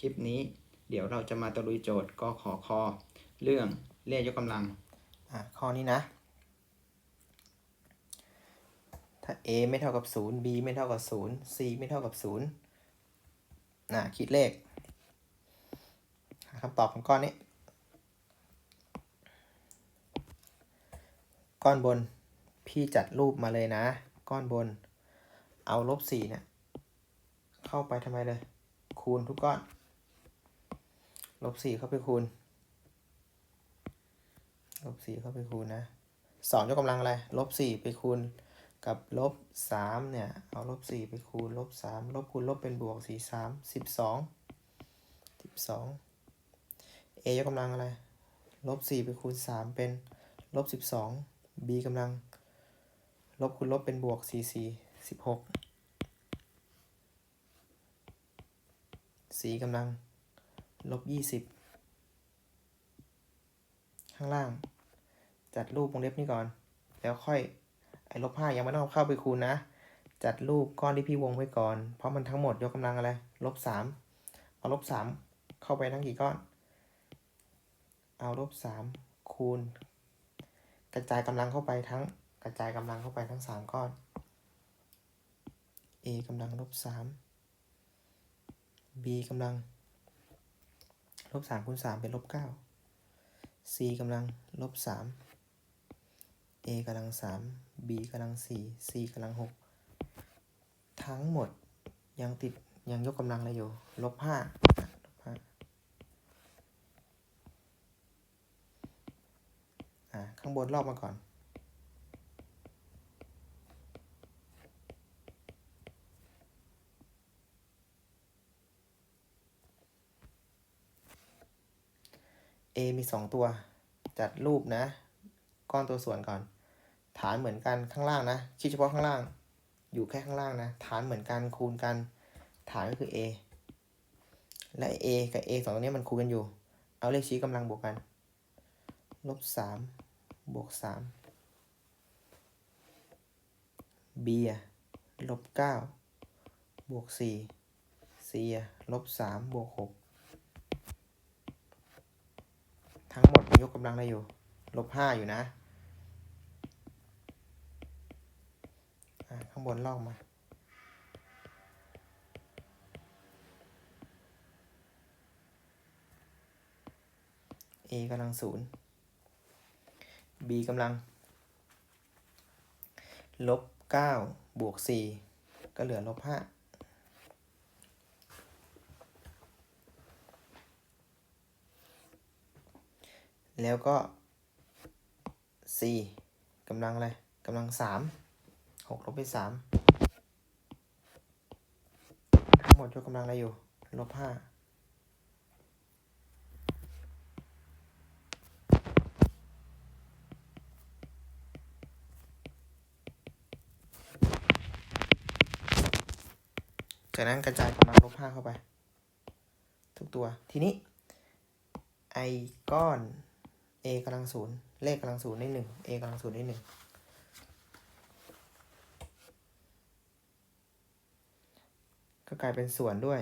คลิปนี้ เดี๋ยวเราจะมาตะลุยโจทย์กขอคอเรื่องเลขยกกำลัง อะข้อนี้นะ ถ้า a ไม่เท่ากับ 0 b ไม่เท่ากับ 0 c ไม่เท่ากับ 0นะคิดเลขหาคำตอบของก้อนนี้ ก้อนบนพี่จัดรูปมาเลยนะ ก้อนบน เอาลบ4เนี่ยเข้าไปทำไมเลย คูณทุกก้อน ลบ4เข้าไปคูณ ลบสี่เข้าไปคูณนะสองยกกำลังอะไร ลบสี่ไปคูณกับลบสามเนี่ย เอาลบสี่ไปคูณลบสามลบคูณลบเป็นบวกสี่สามสิบสองสิบสองเอยกกำลังอะไร ลบสี่ไปคูณสามเป็นลบสิบสองบีกำลัง ลบคูณลบเป็นบวกสี่สี่สิบหกสี่กำลัง ลบยี่สิบข้างล่าง จัดรูปวงเล็บนี้ก่อน แล้วค่อยไอ้ลบห้ายังไม่ต้องเข้าไปคูณนะ จัดรูปก้อนที่พี่วงไว้ก่อน เพราะมันทั้งหมดยกกำลังอะไรลบสามเอาลบสามเข้าไปทั้งกี่ก้อน เอาลบสามคูณ กระจายกำลังเข้าไปทั้งกระจายกำลังเข้าไปทั้งสามก้อน a กำลังลบสาม b กำลัง ลบสามคูณสามเป็นลบเก้า c กำลังลบสาม a กำลังสาม b กำลังสี่ c กำลังหกทั้งหมดยังติดยังยกกำลังอะไรอยู่ ลบห้าลบห้าอะข้างบนลอกมาก่อน มีสองตัว จัดรูปนะ ก้อนตัวส่วนก่อน ฐานเหมือนกันข้างล่างนะคิดเฉพาะข้างล่าง อยู่แค่ข้างล่างนะ ฐานเหมือนกันคูณกัน ฐานก็คือ a และ a กับ a สองตัวนี้มันคูณกันอยู่ เอาเลขชี้กำลังบวกกัน ลบสามบวกสาม b อะลบเก้าบวกสี่ c อะลบสามบวกหก ทั้งหมดมันยกกำลังได้อยู่ ลบห้าอยู่นะอะข้างบนลอกมา a กำลังศูนย์ b กำลัง ลบเก้าบวกสี่ก็เหลือลบห้า แล้วก็ c กำลังอะไรกำลังสามหกลบไปสามทั้งหมดยกกำลังอะไรอยู่ลบห้าจากนั้นกระจายกำลังลบห้าเข้าไป ทุกตัว ทีนี้ ไอก้อน a กำลังศูนย์เลขกำลังศูนย์ได้หนึ่ง a กำลังศูนย์ได้หนึ่งก็กลายเป็นส่วนด้วย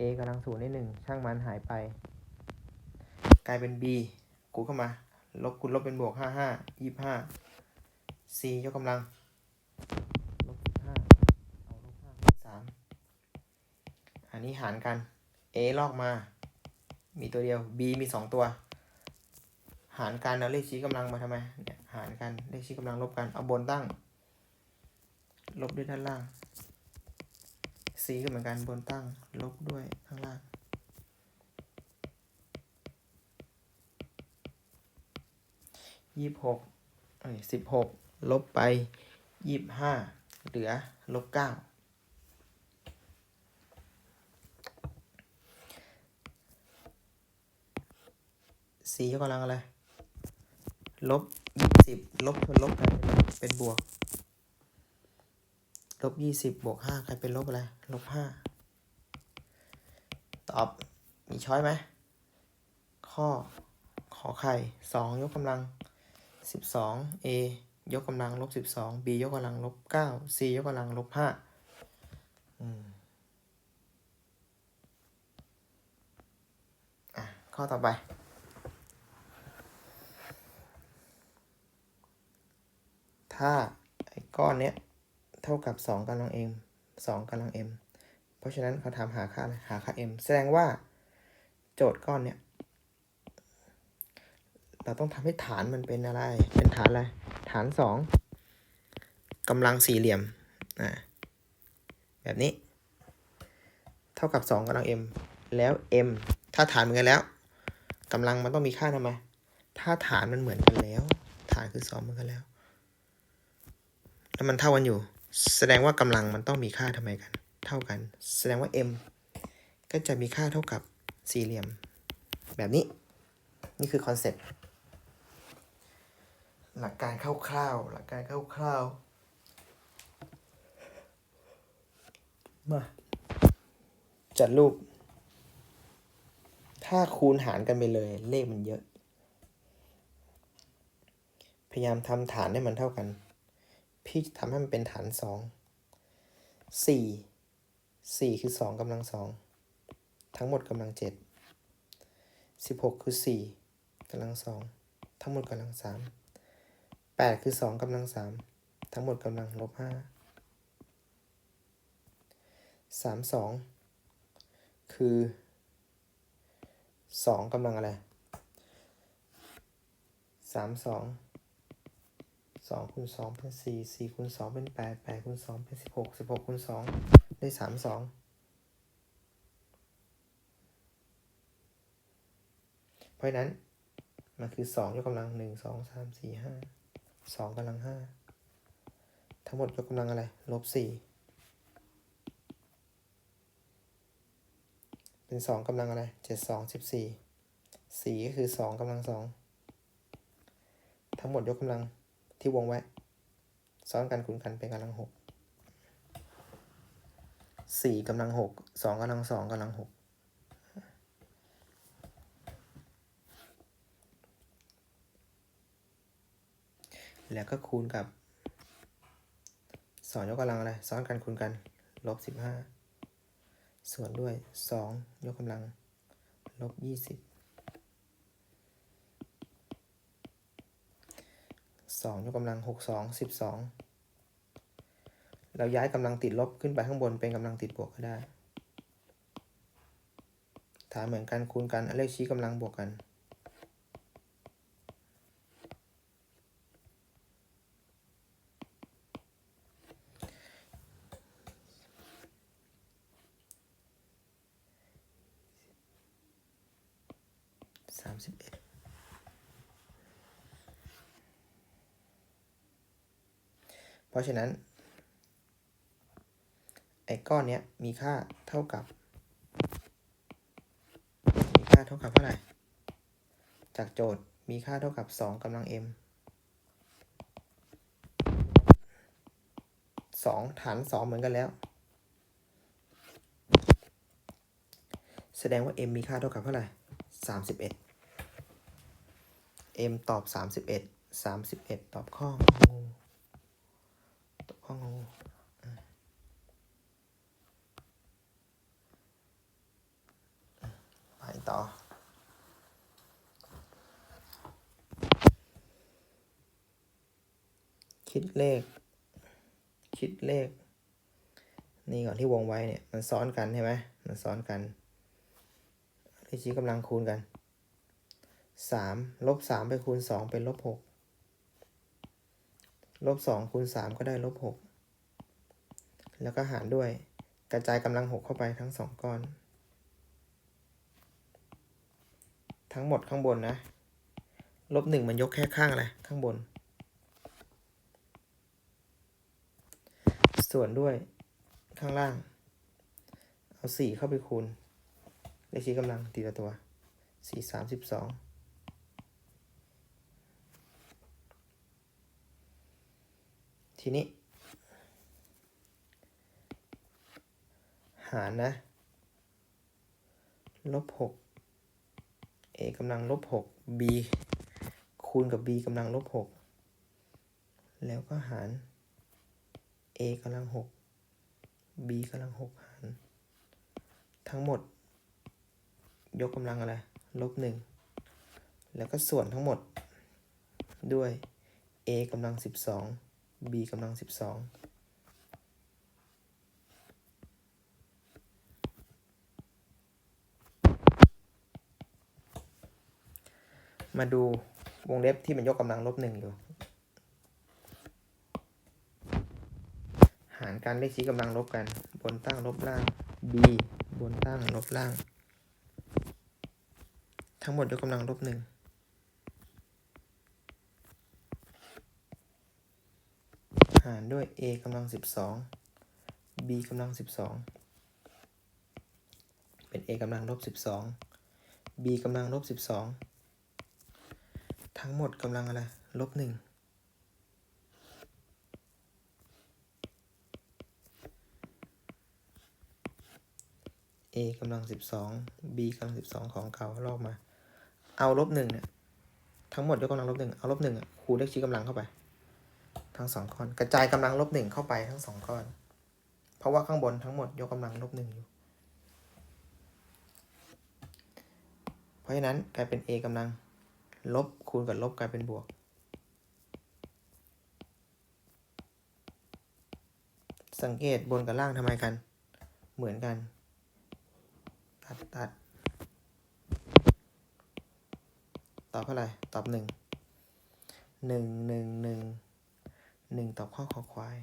a กำลังศูนย์ได้หนึ่งช่างมันหายไป กลายเป็น b กูเข้ามา ลบคูณลบเป็นบวกห้าห้ายี่ห้า c ยกกำลังลบห้าเอาลบห้าคูณสามอันนี้หารกัน a ลอกมา มีตัวเดียว b มีสองตัว หารกันเอาเลขชี้กำลังมาทำไมเนี่ยหารกันเลขชี้กำลังลบกันเอาบนตั้ง ลบด้วยด้านล่าง c ก็เหมือนกันบนตั้ง ลบด้วยข้างล่างยี่สิบหกเอ้ยสิบหกลบไปยี่สิบห้าเหลือลบเก้า สี่ยกกำลังอะไร ลบยี่สิบลบชนลบกันเป็นบวก ลบยี่สิบบวกห้าใครเป็นลบอะไร ลบห้าตอบ มีช้อยไหม ข้อ ขอไข่สองยกกำลังสิบสอง a ยกกำลังลบสิบสอง b ยกกำลังลบเก้า c ยกกำลังลบห้าอืมข้อต่อไป ถ้าไอ้ก้อนเนี้ยเท่ากับสองกำลัง m สองกำลัง m เพราะฉะนั้นเขาถามหาค่าอะไรหาค่า m แสดงว่าโจทย์ก้อนเนี้ยเราต้องทำให้ฐานมันเป็นอะไร เป็นฐานอะไร ฐานสองกำลังสี่เหลี่ยมอ่าแบบนี้ เท่ากับสองกำลัง m แล้ว m ถ้าฐานเหมือนกันแล้วกำลังมันต้องมีค่าทำไมถ้าฐานมันเหมือนกันแล้ว ฐานคือสองเหมือนกันแล้ว แล้วมันเท่ากันอยู่ แสดงว่ากำลังมันต้องมีค่าทำไมกัน เท่ากัน แสดงว่า m ก็จะมีค่าเท่ากับสี่เหลี่ยม แบบนี้ นี่คือคอนเซ็ปต์หลักการคร่าวๆหลักการคร่าวๆมาจัดรูป ถ้าคูณหารกันไปเลย เลขมันเยอะ พยายามทำฐานให้มันเท่ากัน พี่จะทำให้มันเป็นฐานสองสี่สี่คือสองกำลังสองทั้งหมดกำลังเจ็ดสิบหกคือสี่กำลังสองทั้งหมดกำลังสามแปดคือสองกำลังสามทั้งหมดกำลังลบห้าสามสองคือสองกำลังอะไรสามสอง สองคูณสองเป็นสี่สี่คูณสองเป็นแปดแปดคูณสองเป็นสิบหกสิบหกคูณสองได้สามสองเพราะนั้น มันคือสองยกกำลังหนึ่งสองสามสี่ห้าสองกำลังห้าทั้งหมดยกกำลังอะไรลบสี่เป็นสองกำลังอะไรเจ็ดสองสิบสี่สี่ก็คือสองกำลังสองทั้งหมดยกกำลัง ที่วงไว้ ซ้อนกันคูณกันเป็นกำลังหกสี่กำลังหกสองกำลังสองกำลังหกแล้วก็คูณกับสองยกกำลังอะไร ซ้อนกันคูณกัน ลบสิบห้า ส่วนด้วยสองยกกำลัง ลบยี่สิบ สองยกกำลังหกสองสิบสองเราย้ายกำลังติดลบขึ้นไปข้างบนเป็นกำลังติดบวกก็ได้ ฐานเหมือนกันคูณกันเลขชี้กำลังบวกกัน สามสิบเอ็ด เพราะฉะนั้น ไอ้ก้อนเนี้ยมีค่าเท่ากับ มีค่าเท่ากับเท่าไหร่ จากโจทย์มีค่าเท่ากับสองกำลัง m สองฐานสองเหมือนกันแล้ว แสดงว่า m มีค่าเท่ากับเท่าไหร่สามสิบเอ็ด m ตอบสามสิบเอ็ดสามสิบเอ็ดตอบข้ององูตอบข้ององูอะไปต่อ คิดเลข คิดเลข นี่ก่อนที่วงไว้เนี่ย มันซ้อนกันใช่ไหมมันซ้อนกันเลขชี้กำลังคูณกันสามลบสามไปคูณสองเป็นลบหกลบสองคูณสามก็ได้ลบหกแล้วก็หารด้วยกระจายกำลังหกเข้าไปทั้งสองก้อน ทั้งหมดข้างบนนะ ลบหนึ่งมันยกแค่ข้างอะไรข้างบน ส่วนด้วยข้างล่าง เอาสี่เข้าไปคูณ เลขชี้กำลังตีละตัวสี่สามสิบสองทีนี้ หารนะ ลบหก a กำลังลบหก b คูณกับ b กำลังลบหกแล้วก็หาร a กำลังหก b กำลังหกหาร ทั้งหมด ยกกำลังอะไร ลบหนึ่ง แล้วก็ส่วนทั้งหมด ด้วย a กำลังสิบสอง b กำลังสิบสองมาดูวงเล็บที่มันยกกำลังลบหนึ่งอยู่ การเลขชี้กำลังลบกัน บนตั้งลบล่าง b บนตั้งลบล่าง ทั้งหมดยกกำลังลบหนึ่งหารด้วย a กำลัง 12 b กำลัง 12 เป็น a กำลังลบ 12 b กำลังลบ 12 ทั้งหมดกำลังอะไร ลบหนึ่ง a กำลังสิบสอง b กำลังสิบสองของเก่าลอกมา เอาลบหนึ่งเนี่ย ทั้งหมดยกกำลังลบหนึ่งเอาลบหนึ่งอะคูณเลขชี้กำลังเข้าไป ทั้งสองก้อน กระจายกำลังลบหนึ่งเข้าไปทั้งสองก้อน เพราะว่าข้างบนทั้งหมดยกกำลังลบหนึ่งอยู่ เพราะฉะนั้นกลายเป็น a กำลังลบคูณกับลบกลายเป็นบวก สังเกตบนกับล่างทำไมกัน เหมือนกัน ตัด ตอบเท่าไหร่ ตอบหนึ่ง หนึ่งหนึ่งหนึ่ง หนึ่งตอบข้อขอควาย